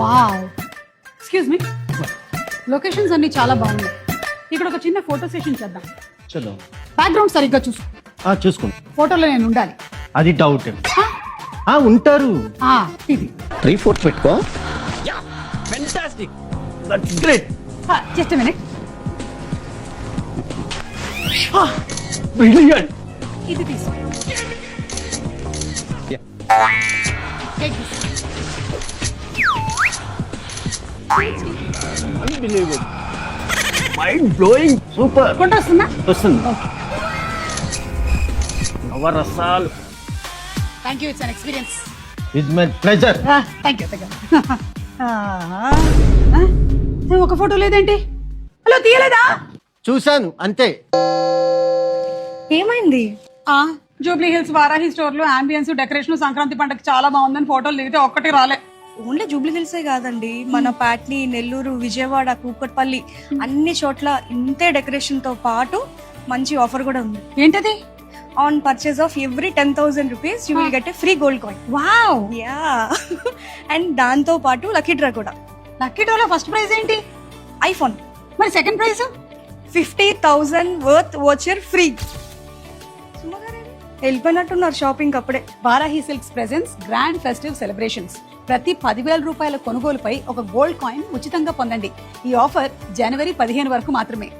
Wow excuse me locations అన్ని చాలా బాగున్నాయి. ఇక్కడ ఒక చిన్న ఫోటో సెషన్ చేద్దాం. చలో బ్యాక్గ్రౌండ్ సరిగ్గా చూసు ఆ, చూసుకోండి. ఫోటోలో నేను ఉండాలి. అది డౌట్ ఆ ఉంటారు. ఆ, ఇది. త్రీ ఫోర్త్ పెట్టుకో that's great just minute brilliant ఇది తీసు Take this. Unbelievable mind blowing super photo వస్తుందా. వస్తుంది నవరసాలు. Thank you it's an experience it's my pleasure thank you thank you ఒక ఫోటో లేదేంటి? హలో తీయలేదా? చూశాను అంతే. ఏమైంది? ఆ జూబ్లీ హిల్స్ వారాహి స్టోర్లో అంబియన్స్ డెకరేషన్ సంక్రాంతి పంటకి చాలా బాగుందని ఫోటోలు దిగితే ఒక్కటి రాలే. ఓన్లీ జూబ్లీ హిల్సే కాదండి. మన పాట్ని నెల్లూరు విజయవాడ కూకట్పల్లి అన్ని చోట్ల ఇంతే డెకరేషన్తో పాటు మంచి ఆఫర్ కూడా ఉంది. ఏంటది? On purchase of every ten thousand rupees you will get free gold coin wow yeah and దాంతో పాటు లక్కీ డ్రా కూడా. లక్కీ డ్రాలో ఫస్ట్ ప్రైజ్ ఏంటి? ఐఫోన్ మరి second prize fifty thousand worth voucher free వెళ్ళిపోయినట్టున్నారు shopping అప్పుడే. Barahi Silks presence grand festive celebrations ప్రతి పదివేల రూపాయల కొనుగోలుపై ఒక గోల్డ్ కాయిన్ ఉచితంగా పొందండి. ఈ ఆఫర్ జనవరి పదిహేను వరకు మాత్రమే.